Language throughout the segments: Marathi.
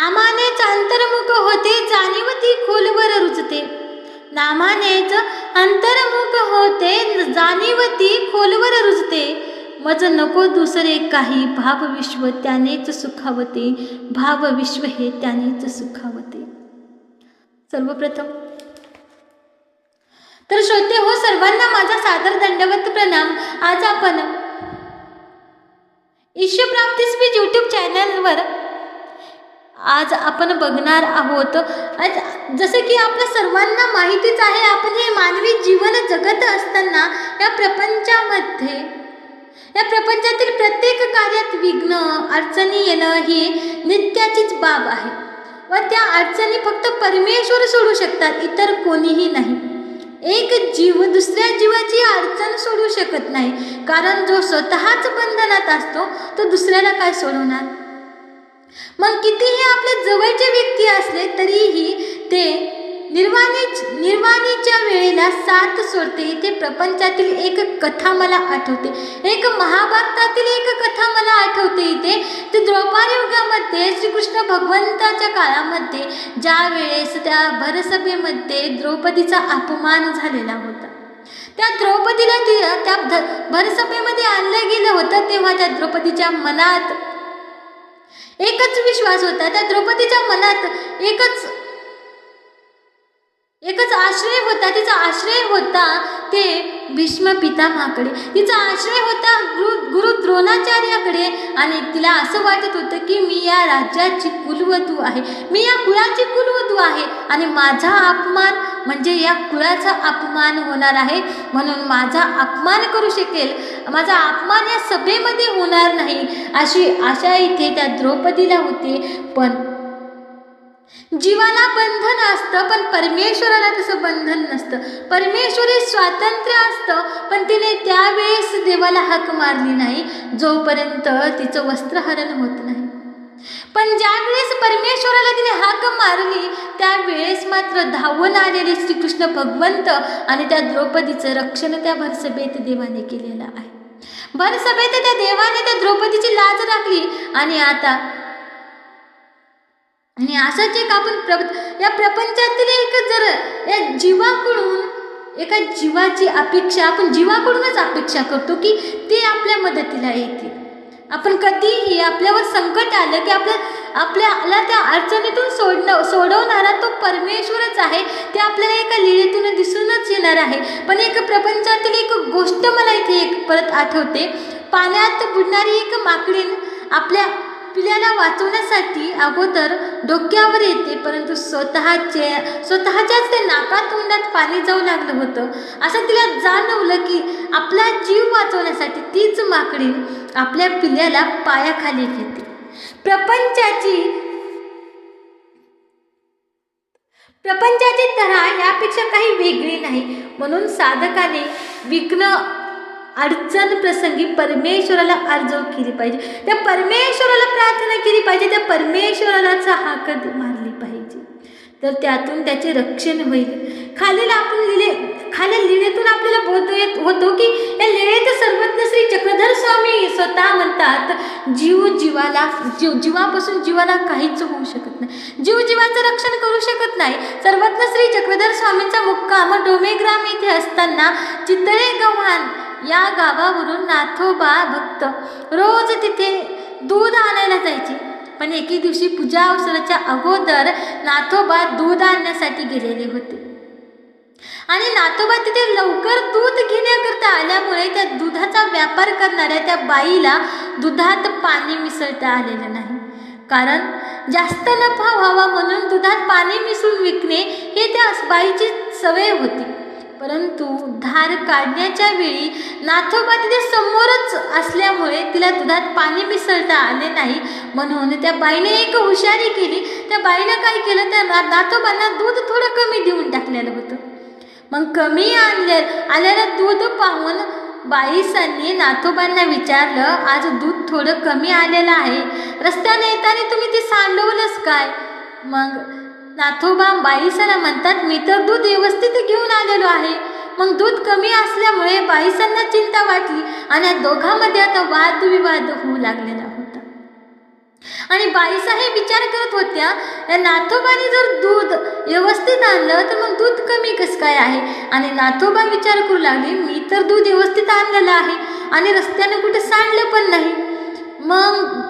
नामानेच अंतर्मुख होते जाणीवती खोलवर रुजते. नामानेच अंतर्मुख होते जाणीवती खोलवर रुजते. मज नको दुसरे काही भावविश्व त्यानेच सुखावते. भावविश्व हे त्यानेच सुखावते. सर्वप्रथम तर श्रोते हो सर्वांना माझा सादर दंडवत प्रणाम. आज आपण ईश्वप्राप्ती स्पीच यूट्यूब चॅनलवर आज आपण बघणार आहोत. आज जसं की आपल्या सर्वांना माहितीच आहे आपण हे मानवी जीवन जगत असताना या प्रपंचामध्ये या प्रपंचातील प्रत्येक कार्यात विघ्न अडचणी येणं ही नित्याचीच बाब आहे. व त्या अडचणी फक्त परमेश्वर सोडू शकतात इतर कोणीही नाही. एक जीव दुसऱ्या जीवाची अडचण सोडू शकत नाही. कारण जो स्वतःच बंधनात असतो तो दुसऱ्याला काय सोडवणार? मग कितीही आपले जवळचे व्यक्ती असले तरीही ते निर्वाणी निर्वाणीच्या वेळेला साथ सोडते. इथे प्रपंचातील एक कथा मला आठवते. एक महाभारतातील एक कथा मला आठवते इथे. ते द्रौपदी युगामध्ये श्रीकृष्ण भगवंताच्या काळामध्ये ज्या वेळेस त्या भरसभेमध्ये द्रौपदीचा अपमान झालेला होता. त्या द्रौपदीला ती त्या ध भरसभेमध्ये आणलं गेलं होतं तेव्हा त्या द्रौपदीच्या मनात एकच विश्वास होता. त्या द्रौपदीच्या मनात एकच एकच आश्रय होता. तिचा आश्रय होता ते भीष्म पितामहाकडे. तिचा आश्रय होता गुरु गुरु द्रोणाचार्याकडे. आणि तिला असं वाटत होतं की मी या राज्याची कुलवधू आहे. मी या कुळाची कुलवधू आहे. आणि माझा अपमान म्हणजे या कुळाचा अपमान होणार आहे. म्हणून माझा अपमान करू शकेल. माझा अपमान या सभेमध्ये होणार नाही. अशी आशा इथे त्या द्रौपदीला होती. पण जीवाला बंधन असतं पण परमेश्वराला तसं बंधन नसतं. परमेश्वरी स्वातंत्र्य असतं पण तिने त्यावेळेस देवाला हक मारली नाही. जोपर्यंत तिचं वस्त्रहरण होत नाही. पण ज्यावेळेस परमेश्वराला तिने हाक मारली त्यावेळेस मात्र धावून आलेले श्रीकृष्ण भगवंत आणि त्या द्रौपदीचं रक्षण त्या भरसभेत देवाने केलेलं आहे. भरसभेत त्या देवाने त्या द्रौपदीची लाज राखली आणि आता आणि असंच एक आपण प्र या प्रपंचातील एक जर या जीवाकडून एका जीवाची अपेक्षा आपण जीवाकडूनच अपेक्षा करतो की ते आपल्या मदतीला येतील. आपण कधीही आपल्यावर संकट आलं की आपल्या आपल्याला त्या अडचणीतून सोडणं सोडवणारा तो परमेश्वरच आहे. ते आपल्याला एका लिळेतून दिसूनच येणार आहे. पण एक प्रपंचातील एक गोष्ट मला इथे एक परत आठवते. पाण्यात बुडणारी एक माकडीन आपल्या आपल्याला वाचवण्यासाठी अगोदर डोक्यावर येते परंतु स्वतःचे स्वतःच्याच ते नाकात तोंडात पाणी जाऊ लागलं होतं. असं तिला जाणवलं की आपला जीव वाचवण्यासाठी तीच माकडी आपल्या पिल्याला पायाखाली घेते. प्रपंचाची प्रपंचाची तऱ्हा यापेक्षा काही वेगळी नाही. म्हणून साधकाने विघ्न अडचण प्रसंगी परमेश्वराला अर्ज केली पाहिजे. त्या परमेश्वराला प्रार्थना केली पाहिजे. त्या परमेश्वरालाच हाक मारली पाहिजे. तर त्यातून त्याचे रक्षण होईल. खालील आपण लिहिले खालील लिहिण्यातून आपल्याला बोलतो येत होतो की या लिहिण्यात सर्वज्ञ श्री चक्रधर स्वामी स्वतः म्हणतात जीव जीवाला जीव जीवापासून जीवाला काहीच होऊ शकत नाही. जीव जीवाचं रक्षण करू शकत नाही. सर्वज्ञ श्री चक्रधर स्वामींचा मुक्काम डोमेग्राम येथे असताना चितळे गव्हाण या गावावरून नाथोबा भक्त. रोज तिथे दूध आणायला जायचे. पण एके दिवशी पूजा अवसराच्या अगोदर नाथोबा दूध आणण्यासाठी गेलेले होते. आणि नाथोबा तिथे लवकर दूध घेण्याकरता आल्यामुळे त्या दुधाचा व्यापार करणाऱ्या त्या बाईला दुधात पाणी मिसळता आलेलं नाही. कारण जास्त नफा व्हावा म्हणून दुधात पाणी मिसळून विकणे हे त्या बाईची सवय होती. परंतु धार काढण्याच्या वेळी नाथोबा तिथे समोरच असल्यामुळे तिला दुधात पाणी मिसळता आले नाही. म्हणून त्या बाईने एक हुशारी केली. त्या बाईनं काय केलं? तर ना नाथोबांना दूध थोडं कमी देऊन टाकलेलं होतं. मग कमी आणले आलेलं दूध पाहून बाईसांनी नाथोबांना विचारलं आज दूध थोडं कमी आलेलं आहे. रस्त्याने येताना तुम्ही ते सांडवलंच काय? मग नाथोबा बाईसाला म्हणतात मी तर दूध व्यवस्थित घेऊन आलेलो आहे. मग दूध कमी असल्यामुळे बाईसांना चिंता वाटली आणि या दोघांमध्ये आता वादविवाद होऊ लागलेला होता. आणि बाईसा हे विचार करत होत्या या नाथोबाने जर दूध व्यवस्थित आणलं तर मग दूध कमी कसं काय आहे? आणि नाथोबा विचार करू लागले मी तर दूध व्यवस्थित आणलेलं आहे आणि रस्त्याने कुठे सांडलं पण नाही. मग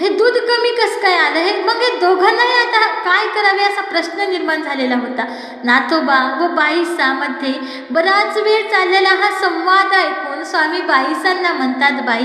हे दूध कमी कसं काय आलं? हे मग हे दोघांनाही आता काय करावे असा प्रश्न निर्माण झालेला होता. नाथोबा व बाईसामध्ये बराच वेळ चाललेला हा संवाद ऐकून स्वामी बाईसांना म्हणतात बाई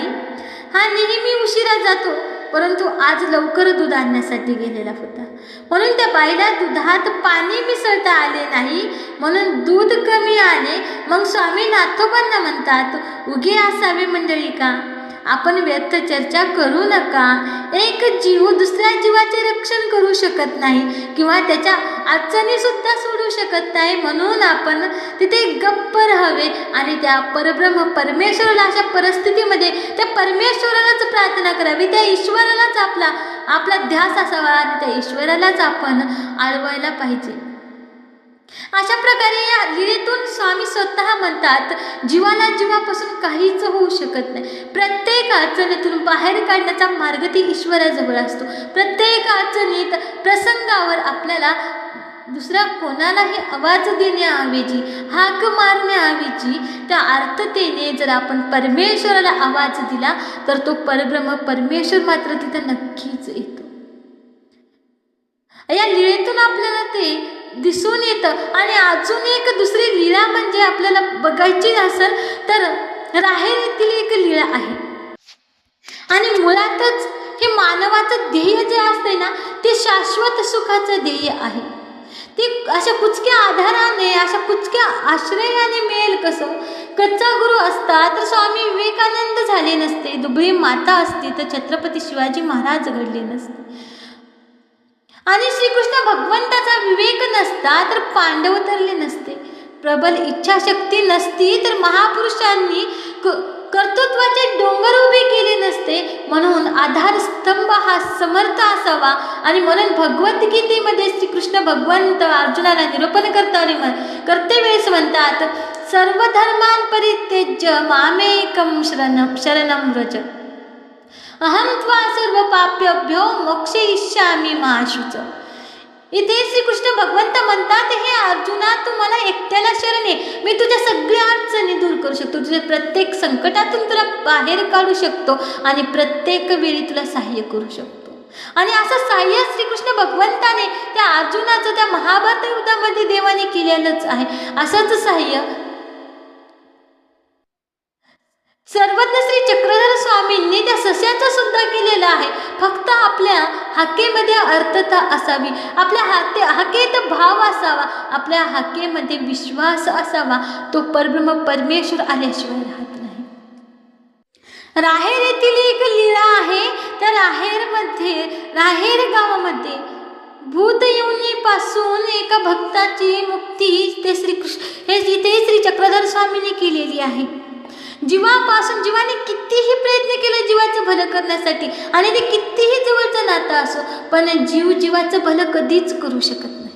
हा नेहमी उशिरा जातो परंतु आज लवकर दूध आणण्यासाठी गेलेला होता. म्हणून त्या बाईला दुधात पाणी मिसळता आले नाही. म्हणून दूध कमी आले. मग स्वामी नाथोबांना म्हणतात उगे असावे मंडळी का? आपण व्यर्थ चर्चा करू नका. एक जीव दुसऱ्या जीवाचे रक्षण करू शकत नाही किंवा त्याच्या अडचणीसुद्धा सोडू शकत नाही. म्हणून आपण तिथे गप्प राहावे आणि त्या परब्रह्म परमेश्वराला अशा परिस्थितीमध्ये त्या परमेश्वरालाच प्रार्थना करावी. त्या ईश्वरालाच आपला आपला ध्यास असावा आणि त्या ईश्वरालाच आपण आळवायला पाहिजे. अशा प्रकारे या लीळेतून स्वामी स्वतः म्हणतात जीवाला जीवापासून काहीच होऊ शकत नाही. प्रत्येक अडचणीतून बाहेर काढण्याचा मार्ग ती ईश्वराजवळ असतो. प्रत्येक अडचणीत प्रसंगावर आपल्याला दुसऱ्या कोणालाही आवाज देण्याऐवजी हाक मारण्याऐवजी त्या अर्थतेने जर आपण परमेश्वराला आवाज दिला तर तो परब्रह्म परमेश्वर मात्र तिथं नक्कीच येतो. या लीळेतून आपल्याला ते दिसून येतं. आणि अजून एक दुसरी लीळा म्हणजे आपल्याला बघायची असेल तर राहेर येथील एक लीळा आहे. आणि मुळातच हे मानवाचं ध्येय जे असते ना ते शाश्वत सुखाचं ध्येय आहे. ते अशा कुचक्या आधाराने अशा कुचक्या आश्रयाने मिळेल कसं? कच्चा गुरु असता तर स्वामी विवेकानंद झाले नसते. दुबळी माता असती तर छत्रपती शिवाजी महाराज घडले नसते. आणि श्रीकृष्ण भगवंताचा विवेक नसता तर पांडव तरले नसते. प्रबल इच्छाशक्ती नसती तर महापुरुषांनी क कर्तृत्वाचे डोंगर उभे केले नसते. म्हणून आधारस्तंभ हा समर्थ असावा आणि म्हणून भगवद्गीतेमध्ये श्रीकृष्ण भगवंत अर्जुनाला निरूपण करताना करते वेळेस म्हणतात सर्व धर्मांपरित्यज्य मामेकम शरणम शरणम व्रज. अहम त्वा सर्व पाप्यभ्यो मोक्ष इच्छामी महाशुच इथे श्रीकृष्ण भगवंत म्हणतात हे अर्जुना तू मला एकट्याला शरण ये मी तुझ्या सगळ्या अडचणी दूर करू शकतो. तुझ्या प्रत्येक संकटातून तुला बाहेर काढू शकतो आणि प्रत्येक वेळी तुला सहाय्य करू शकतो. आणि असं सहाय्य श्रीकृष्ण भगवंताने त्या अर्जुनाचं त्या महाभारत युद्धामध्ये देवाने केलेलंच आहे. असंच सहाय्य सर्वज्ञ श्री चक्रधर स्वामींनी सुद्धा केलेलं आहे. फक्त आपल्या हाकेमध्ये अर्थता असावी. आपल्या हाते हाकेत भाव असावा. आपल्या हाकेमध्ये विश्वास असावा. तो परब्रह्म परमेश्वर आल्याशिवाय राहत नाही. राहेर येथील एक लीळा आहे. त्या राहेरमध्ये राहेर गावामध्ये भूत पासून एका भक्ताची मुक्ती ते श्रीकृष्ण हे इथे श्री चक्रधर स्वामीने केलेली आहे. जीवापासून जीवाने कितीही प्रयत्न केले जीवाचं भलं करण्यासाठी आणि ते कितीही जवळचं नातं असो पण जीव जीवाचं भलं कधीच करू शकत नाही.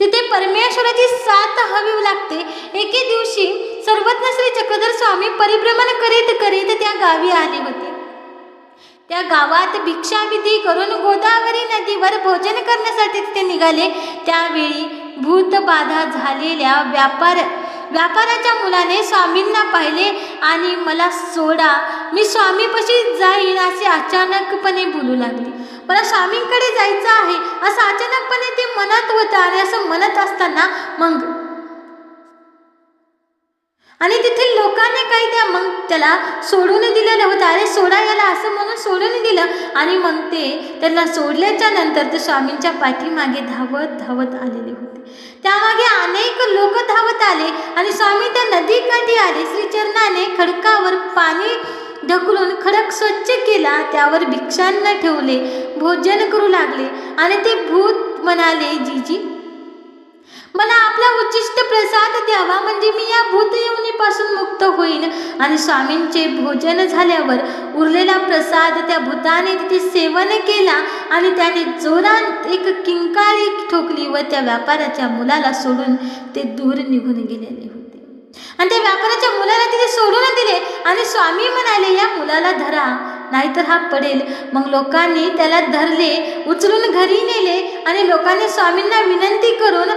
तिथे परमेश्वराची साथ हवी लागते. एके दिवशी सर्वज्ञ श्री चक्रधर स्वामी परिभ्रमण करीत करीत त्या गावी आले होते. त्या गावात भिक्षाविधी करून गोदावरी नदीवर भोजन करण्यासाठी तिथे निघाले. त्यावेळी भूतबाधा झालेल्या व्यापार व्यापाराच्या मुलाने स्वामींना पाहिले आणि मला सोडा मी स्वामीपाशी जाईन असे अचानकपणे बोलू लागले. मला स्वामींकडे जायचं आहे असं अचानकपणे ते मनात होतं आणि असं म्हणत असताना मग आणि तेथील लोकांनी काही त्या मग त्याला सोडून दिलेलं होतं. अरे सोडा याला असं म्हणून सोडून दिलं. आणि मग ते त्याला सोडल्याच्या नंतर ते स्वामींच्या पाठीमागे धावत धावत आलेले होते. त्यामागे अनेक लोक धावत आले आणि स्वामी त्या नदीकाठी आले. श्रीचरणाने खडकावर पाणी ढकलून खडक स्वच्छ केला. त्यावर भिक्षांना ठेवले. भोजन करू लागले. आणि ते भूत म्हणाले जीजी मला आपला उच्चिष्ट प्रसाद द्यावा म्हणजे मी या भूत येऊनीपासून मुक्त होईल आणि स्वामींचे भोजन झाल्यावर उरलेला प्रसाद त्या भूताने तिथे सेवन केला आणि त्याने जोरात एक किंकाळी ठोकली व त्या व्यापाराच्या मुलाला सोडून ते दूर निघून गेलेले होते. आणि त्या व्यापाराच्या मुलाला तिथे सोडून दिले आणि स्वामी म्हणाले या मुलाला धरा नाहीतर हा पडेल. मग लोकांनी त्याला धरले उचलून घरी नेले आणि लोकांनी स्वामींना विनंती करून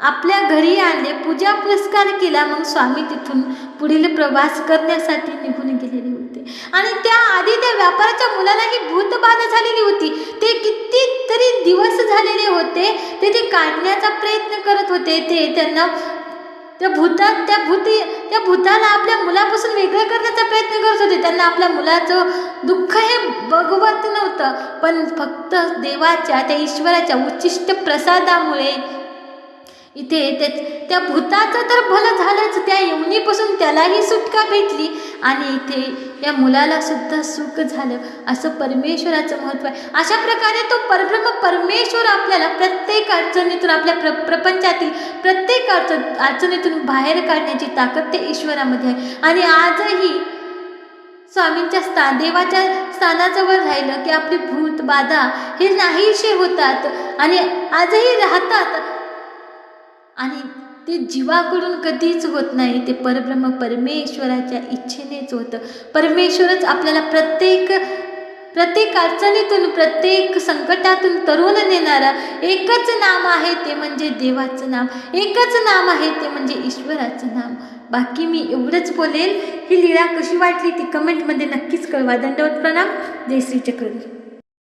आपल्या घरी आणले पूजा पुरस्कार केला मग स्वामी तिथून पुढील प्रवास करण्यासाठी निघून गेलेले होते. आणि त्याआधी त्या व्यापाराच्या मुलालाही भूतबाधा झालेली होती. ते कितीतरी दिवस झालेले होते. ते ते काढण्याचा प्रयत्न करत होते. ते त्यांना त्या भूतात त्या भूती त्या भूताला आपल्या मुलापासून वेगळं करण्याचा प्रयत्न करत होते. त्यांना आपल्या मुलाचं दुःख हे बघवत नव्हतं. पण फक्त देवाच्या त्या ईश्वराच्या उच्चिष्ट प्रसादामुळे इथे त्या त्या भूताचं तर भलं झालंच. त्या यमुनीपासून त्यालाही सुटका भेटली. आणि इथे या मुलाला सुद्धा सुख झालं. असं परमेश्वराचं महत्त्व आहे. अशा प्रकारे तो परब्रह्म परमेश्वर आपल्याला प्रत्येक अडचणीतून आपल्या प्र प्रपंचातील प्रत्येक अडचण अडचणीतून बाहेर काढण्याची ताकद त्या ईश्वरामध्ये आहे. आणि आजही स्वामींच्या स्थान देवाच्या स्थानाजवळ राहिलं की आपली भूत बाधा हे नाहीसे होतात. आणि आजही राहतात. आणि ते जीवाकडून कधीच होत नाही. ते परब्रह्म परमेश्वराच्या इच्छेनेच होतं. परमेश्वरच आपल्याला प्रत्येक प्रत्येक अडचणीतून प्रत्येक संकटातून तरुण नेणारा एकच नाम आहे ते म्हणजे देवाचं नाम. एकच नाम आहे ते म्हणजे ईश्वराचं नाम. बाकी मी एवढंच बोलेल. ही लीळा कशी वाटली ती कमेंटमध्ये नक्कीच कळवा. दंडवत प्रणाम. जय श्री चक्रवर्ती